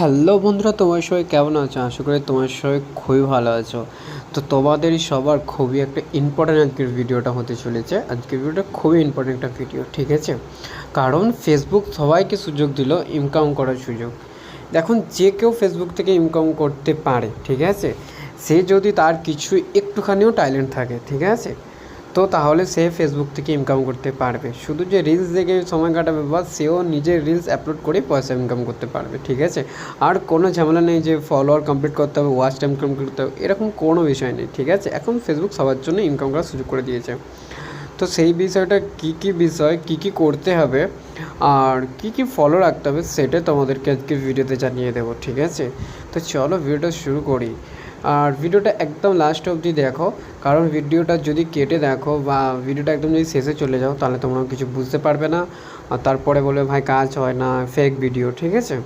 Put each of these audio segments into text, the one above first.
Hello বন্ধুরা, তোমার সবাই কেমন আছো? আশা করি তোমার সবাই খুবই ভালো আছো। তো তোমাদেরই সবার খুবই একটা ইম্পর্ট্যান্ট আজকের ভিডিওটা হতে চলেছে। আজকের ভিডিওটা খুবই ইম্পর্ট্যান্ট একটা ভিডিও ঠিক আছে? কারণ ফেসবুক সবাইকে সুযোগ দিল ইনকাম করার সুযোগ। দেখুন, যে কেউ ফেসবুক থেকে ইনকাম করতে পারে, ঠিক আছে? সে যদি তার কিছু একটুখানিও ট্যালেন্ট থাকে, ঠিক আছে? তো তাহলে সে ফেসবুক থেকে ইনকাম করতে পারবে। শুধু যে রিলস দেখে সময় কাটাবে বা সেও নিজের রিলস আপলোড করে পয়সা ইনকাম করতে পারবে, ঠিক আছে? আর কোনো ঝামেলা নেই যে ফলোয়ার কমপ্লিট করতে হবে ওয়াচ টাইম কমপ্লিট করতে হবে, এরকম কোনো বিষয় নেই, ঠিক আছে? এখন ফেসবুক সবার জন্য ইনকাম করার সুযোগ করে দিয়েছে। তো সেই বিষয়টা কী কী বিষয়, কী কী করতে হবে, আর কী কী ফলো রাখতে হবে, সেটা তোমাদেরকে আজকে ভিডিওতে জানিয়ে দেবো, ঠিক আছে? তো চলো ভিডিওটা শুরু করি। আর ভিডিওটা একদম লাস্ট অবধি দেখো, কারণ ভিডিওটা যদি কেটে দেখো বা ভিডিওটা একদম যদি শেষে চলে যাও, তাহলে তোমরা কিছু বুঝতে পারবে না। আর তারপরে বলবে, ভাই, কাজ হয় না ফেক ভিডিও ঠিক আছে?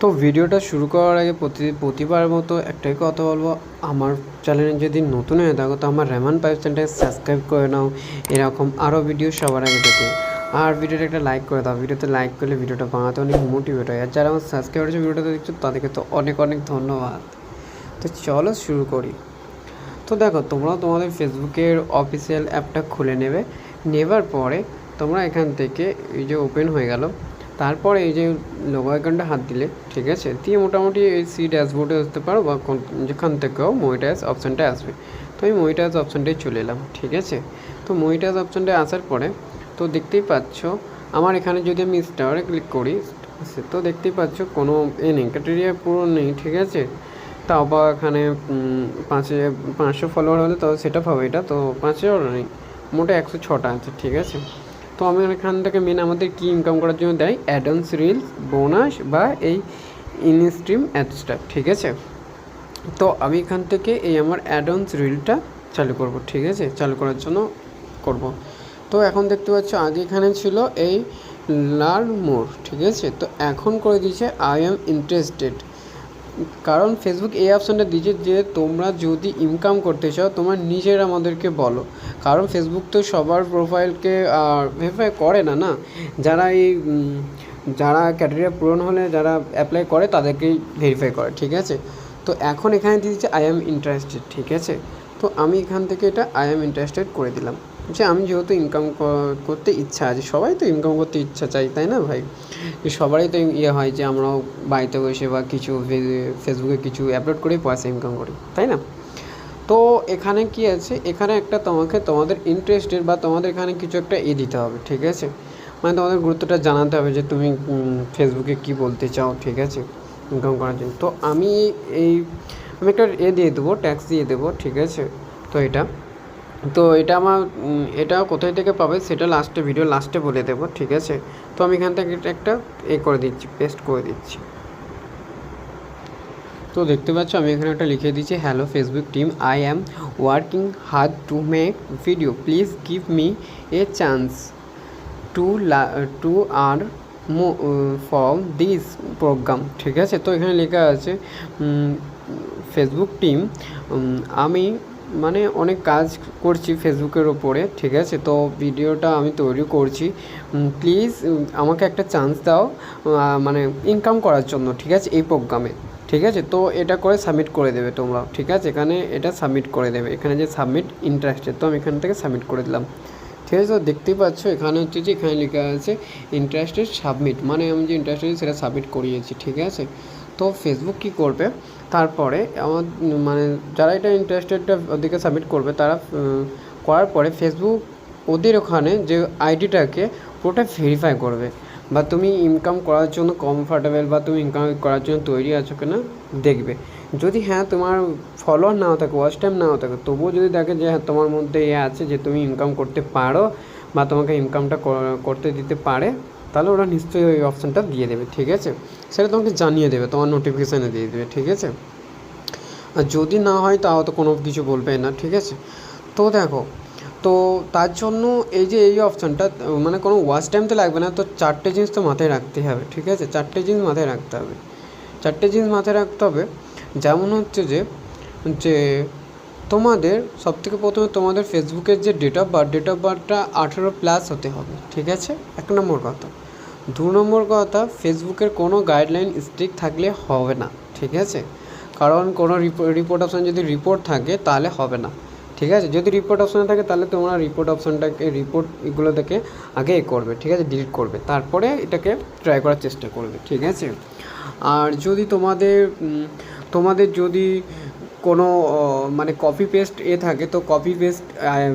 তো ভিডিওটা শুরু করার আগে প্রতি, প্রতিবার মতো একটাই কথা বলব, আমার চ্যানেলে যদি নতুন হয়ে থাকো, তো আমার রেমান পাইপ চ্যানেলটাকে সাবস্ক্রাইব করে নাও। এরকম আরও ভিডিও সবার আগে পেতে আর ভিডিওটা একটা লাইক করে দাও। ভিডিওতে লাইক করলে ভিডিওটা বানাতে অনেক মোটিভেট হয়। আর যারা আমার সাবস্ক্রাইব করেছে ভিডিওটা দেখছ, তাদেরকে তো অনেক অনেক ধন্যবাদ। তো চলো শুরু করি। তো দেখো, তোমরা তোমাদের ফেসবুকের অফিসিয়াল অ্যাপটা খুলে নেবে। নেবার পরে তোমরা এখান থেকে এই যে ওপেন হয়ে গেল। তারপরে এই যে লোগো আইকনটা হাত দিলে, ঠিক আছে? দিয়ে মোটামুটি এই সি ড্যাশবোর্ডে আসতে পারো বা যেখান থেকেও মনিটাইজ অপশানটা আসবে। তো আমি মনিটাইজ অপশানটাই চলে এলাম, ঠিক আছে? তো মনিটাইজ অপশানটা আসার পরে তো দেখতেই পাচ্ছ, আমার এখানে যদি আমি স্টারে ক্লিক করি, সে তো দেখতেই পাচ্ছ কোনো এ নেই ক্যাটেরিয়া পুরো নেই, ঠিক আছে? তাও বা এখানে পাঁচ পাঁচশো ফলোয়ার হলে তো সেটা পাবে এটা, তো পাঁচ হাজার নেই, মোটে একশো ছটা আছে, ঠিক আছে? তো আমি এখান থেকে মেন আমাদের কি ইনকাম করার জন্য দেয়? অ্যাডন্স রিলস বোনাস বা এই ইনস্ট্রিম অ্যাডসটা ঠিক আছে? তো আমি এখান থেকে এই আমার অ্যাডন্স রিলটা চালু করব, ঠিক আছে? চালু করার জন্য করব। তো এখন দেখতে পাচ্ছ, আগে এখানে ছিল এই লার্ন মোর ঠিক আছে? তো এখন করে দিয়েছে আই এম ইন্টারেস্টেড কারণ ফেসবুক এই অপশানটা দিয়েছে যে, তোমরা যদি ইনকাম করতে চাও, তোমার নিজের আমাদেরকে বলো। কারণ ফেসবুক তো সবার প্রোফাইলকে ভেরিফাই করে না না? যারা এই যারা ক্যাটেরিয়া পূরণ হলে, যারা অ্যাপ্লাই করে, তাদেরকেই ভেরিফাই করে, ঠিক আছে? তো এখন এখানে দিয়েছে আই এম ইন্টারেস্টেড ঠিক আছে? তো আমি এখান থেকে এটা আই এম ইন্টারেস্টেড করে দিলাম। যে আমি যেহেতু ইনকাম করতে ইচ্ছা আছে, সবাই তো ইনকাম করতে ইচ্ছা চাই তাই না ভাই? সবারই তো ইয়ে হয় যে আমরাও বাড়িতে বসে বা কিছু ফেসবুকে কিছু আপলোড করে পয়সা ইনকাম করি, তাই না? তো এখানে কি আছে? এখানে একটা তোমাকে তোমাদের ইন্টারেস্টের বা তোমাদের এখানে কিছু একটা এ দিতে হবে, ঠিক আছে? মানে তোমাদের গুরুত্বটা জানাতে হবে যে তুমি ফেসবুকে কি বলতে চাও, ঠিক আছে? ইনকাম করার জন্য। তো আমি এই, আমি একটা এ দিয়ে দেবো ট্যাক্স দিয়ে দেবো, ঠিক আছে? তো এটা। তো এটা আমার এটা কোথায় থেকে পাবে সেটা লাস্টে ভিডিও লাস্টে বলে দেবো, ঠিক আছে? তো আমি এখান থেকে একটা এ করে দিচ্ছি পেস্ট করে দিচ্ছি। তো দেখতে পাচ্ছ, আমি এখানে একটা লিখে দিচ্ছি hello Facebook team I am working hard to make video please give me a chance to to R more for this programme ঠিক আছে? তো এখানে লেখা আছে ফেসবুক টিম আমি মানে অনেক কাজ করছি ফেসবুকের ওপরে ঠিক আছে? তো ভিডিওটা আমি তৈরি করছি। প্লিজ আমাকে একটা চান্স দাও মানে ইনকাম করার জন্য, ঠিক আছে? এই প্রোগ্রামে ঠিক আছে? তো এটা করে সাবমিট করে দেবে তোমরা, ঠিক আছে? এখানে এটা সাবমিট করে দেবে। এখানে যে সাবমিট ইন্টারেস্টেড তো আমি এখান থেকে সাবমিট করে দিলাম। ঠিক আছে? তো দেখতেই পাচ্ছ, এখানে হচ্ছে যে, এখানে লেখা আছে ইন্টারেস্টেড সাবমিট মানে আমি যে ইন্টারেস্টেড সেটা সাবমিট করিয়েছি, ঠিক আছে? তো ফেসবুক কি করবে? তারপরে আমার মানে যারা এটা ইন্টারেস্টেডটা ওদিকে সাবমিট করবে, তারা করার পরে ফেসবুক ওদের ওখানে যে আইডিটাকে পুরোটা ভেরিফাই করবে। বা তুমি ইনকাম করার জন্য কমফর্টেবল বা তুমি ইনকাম করার জন্য তৈরি আছো কিনা দেখবে। যদি হ্যাঁ তোমার ফলোয়ার নাও থাকে ওয়াচ টাইম নাও থাকে, তবুও যদি দেখে যে হ্যাঁ তোমার মধ্যে এ আছে যে তুমি ইনকাম করতে পারো বা তোমাকে ইনকামটা করতে দিতে পারে তাহলে ওরা নিশ্চয়ই ওই অপশানটা দিয়ে দেবে, ঠিক আছে? সেটা তোমাকে জানিয়ে দেবে, তোমার নোটিফিকেশানে দিয়ে দেবে, ঠিক আছে? আর যদি না হয় তাও তো কোনো কিছু বলবে না, ঠিক আছে? তো দেখো, তো তার জন্য এই যে এই অপশানটা মানে কোনো ওয়াচ টাইম তো লাগবে না, তো চারটে জিনিস তো মাথায় রাখতে হবে, ঠিক আছে? চারটে জিনিস মাথায় রাখতে হবে। চারটে জিনিস মাথায় রাখতে হবে, যেমন হচ্ছে যে যে তোমাদের, সবথেকে প্রথমে তোমাদের ফেসবুকের যে date of birth date of বার্থটা আঠেরো প্লাস হতে হবে, ঠিক আছে? এক নম্বর কথা। দু নম্বর কথা, ফেসবুকের কোনো গাইডলাইন স্ট্রিক্ট থাকলে হবে না, ঠিক আছে? কারণ কোনো রিপোর্ট অপশান যদি রিপোর্ট থাকে, তাহলে হবে না, ঠিক আছে? যদি রিপোর্ট অপশান থাকে, তাহলে তোমরা রিপোর্ট অপশানটাকে রিপোর্ট এগুলো থেকে আগে এ করবে, ঠিক আছে? ডিলিট করবে, তারপরে এটাকে ট্রাই করার চেষ্টা করবে, ঠিক আছে? আর যদি তোমাদের তোমাদের যদি কোনো মানে কপি পেস্ট এ থাকে, তো কপি পেস্ট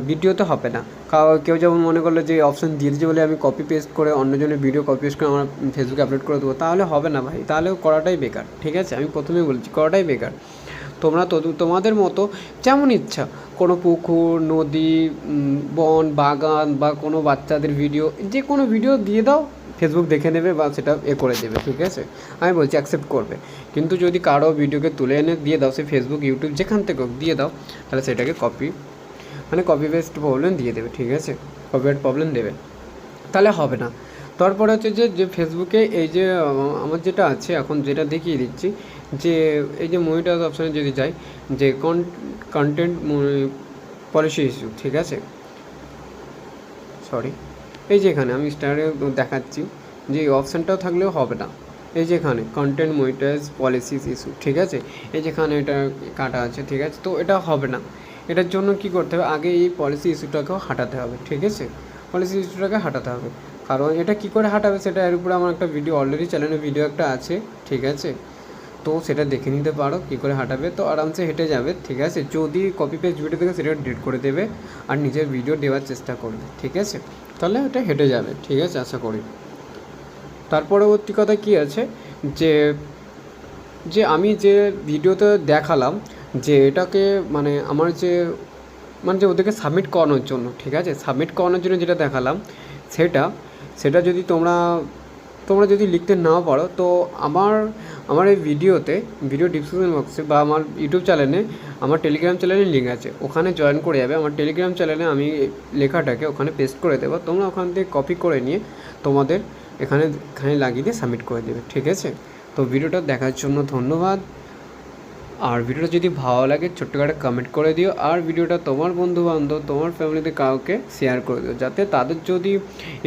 ভিডিওতে হবে না। কাউ- যেমন মনে করল যে অপশান দিয়ে দিয়েছে বলে আমি কপি পেস্ট করে অন্যজনের ভিডিও কপি পেস্ট করে আমার ফেসবুকে আপলোড করে দেবো, তাহলে হবে না ভাই। তাহলে করাটাই বেকার, ঠিক আছে? আমি প্রথমেই বলছি, করাটাই বেকার। তোমরা তোমাদের মতো যেমন ইচ্ছা, কোনো পুকুর, নদী বন, বাগান বা কোনো বাচ্চাদের ভিডিও যে কোনো ভিডিও দিয়ে দাও ফেসবুক দেখে নেবে বা সেটা এ করে দেবে, ঠিক আছে? আমি বলছি অ্যাকসেপ্ট করবে। কিন্তু যদি কারও ভিডিওকে তুলে এনে দিয়ে দাও, সে ফেসবুক ইউটিউব যেখান থেকে দিয়ে দাও, তাহলে সেটাকে কপি মানে কপি পেস্ট প্রবলেম দিয়ে দেবে, ঠিক আছে? কপিরাইট প্রবলেম দেবে। তাহলে হবে না। তারপরে হচ্ছে যে যে ফেসবুকে এই যে আমার যেটা আছে, এখন যেটা দেখিয়ে দিচ্ছি, যে এই যে মনিটার অপশানে যদি যাই, যে কন্টেন্ট পলিসি ইস্যু ঠিক আছে? সরি এই যে এখানে আমি স্টারে দেখাচ্ছি যে এই অপশানটাও থাকলেও হবে না। এই যে এখানে কন্টেন্ট মনিটাইজ পলিসিস ইস্যু ঠিক আছে? এই যেখানে এটা কাটা আছে, ঠিক আছে? তো এটা হবে না। এটার জন্য কি করতে হবে? আগে এই পলিসি ইস্যুটাকেও হাঁটাতে হবে, ঠিক আছে? পলিসি ইস্যুটাকে হাঁটাতে হবে। কারণ এটা কি করে হাঁটাবে সেটা এর উপরে আমার একটা ভিডিও অলরেডি চ্যানেলে ভিডিও একটা আছে, ঠিক আছে? তো সেটা দেখে নিতে পারো কী করে হাঁটাবে। তো আরামসে হেঁটে যাবে, ঠিক আছে? যদি কপি পেস্ট ভিডিও থেকে সেটা ডিলিট করে দেবে আর নিজের ভিডিও দেওয়ার চেষ্টা করবে, ঠিক আছে? তাহলে এটা হেঁটে যাবে, ঠিক আছে, আশা করি। তার পরবর্তী কথা কী আছে? যে যে আমি যে ভিডিওতে দেখালাম যে এটাকে মানে আমার যে মানে যে ওদেরকে সাবমিট করানোর জন্য, ঠিক আছে? সাবমিট করানোর জন্য যেটা দেখালাম, সেটা সেটা যদি তোমরা তোমরা যদি লিখতে নাও পারো, তো আমার আমার এই ভিডিওতে ভিডিও ডিসক্রিপশন বক্সে বা আমার ইউটিউব চ্যানেলে আমার টেলিগ্রাম চ্যানেলে লিঙ্ক আছে। ওখানে জয়েন করে যাবে। আমার টেলিগ্রাম চ্যানেলে আমি লেখাটাকে ওখানে পেস্ট করে দেবো। তোমরা ওখান থেকে কপি করে নিয়ে তোমাদের এখানে এখানে লাগিয়ে দিয়ে সাবমিট করে দেবে। ঠিক আছে? তো ভিডিওটা দেখার জন্য ধন্যবাদ। আর ভিডিওটা যদি ভালো লাগে, ছোট্ট করে কমেন্ট করে দিও। আর ভিডিওটা তোমার বন্ধু বান্ধব তোমার ফ্যামিলিতে কাউকে শেয়ার করে দিও। যাতে তাদের যদি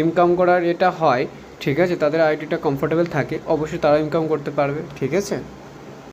ইনকাম করার এটা হয় ঠিক আছে তাদের আইডিটা কমফোর্টেবল থাকে অবশ্যই তারা ইনকাম করতে পারবে ঠিক আছে?